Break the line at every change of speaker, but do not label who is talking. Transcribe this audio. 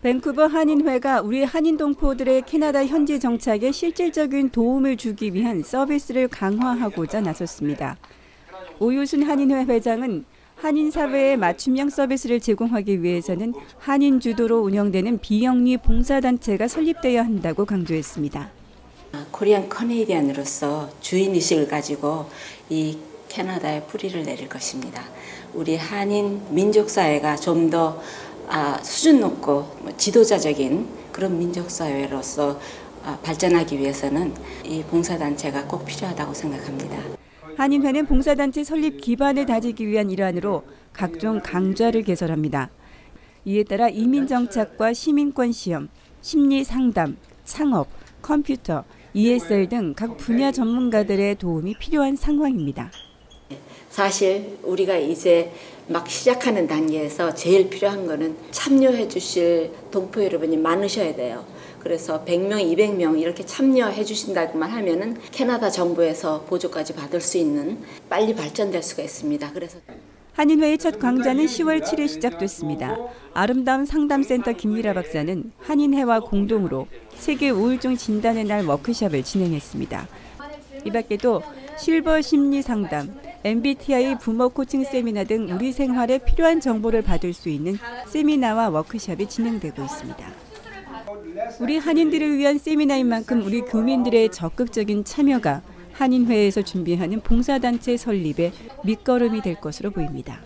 밴쿠버 한인회가 우리 한인 동포들의 캐나다 현지 정착에 실질적인 도움을 주기 위한 서비스를 강화하고자 나섰습니다. 오유순 한인회 회장은 한인 사회에 맞춤형 서비스를 제공하기 위해서는 한인 주도로 운영되는 비영리 봉사단체가 설립되어야 한다고 강조했습니다.
코리안 커네디안으로서 주인의식을 가지고 이 캐나다에 뿌리를 내릴 것입니다. 우리 한인 민족 사회가 좀더 아, 수준 높고 뭐 지도자적인 그런 민족사회로서 아, 발전하기 위해서는 이 봉사단체가 꼭 필요하다고 생각합니다.
한인회는 봉사단체 설립 기반을 다지기 위한 일환으로 각종 강좌를 개설합니다. 이에 따라 이민정착과 시민권 시험, 심리 상담, 창업, 컴퓨터, ESL 등 각 분야 전문가들의 도움이 필요한 상황입니다.
사실 우리가 이제 막 시작하는 단계에서 제일 필요한 거는 참여해 주실 동포 여러분이 많으셔야 돼요. 그래서 100명, 200명 이렇게 참여해 주신다고만 하면은 캐나다 정부에서 보조까지 받을 수 있는 빨리 발전될 수가 있습니다. 그래서
한인회의 첫 강좌는 10월 7일 시작됐습니다. 아름다운 상담센터 김미라 박사는 한인회와 공동으로 세계 우울증 진단의 날 워크숍을 진행했습니다. 이 밖에도 실버 심리 상담, MBTI 부모 코칭 세미나 등 우리 생활에 필요한 정보를 받을 수 있는 세미나와 워크숍이 진행되고 있습니다. 우리 한인들을 위한 세미나인 만큼 우리 교민들의 적극적인 참여가 한인회에서 준비하는 봉사단체 설립에 밑거름이 될 것으로 보입니다.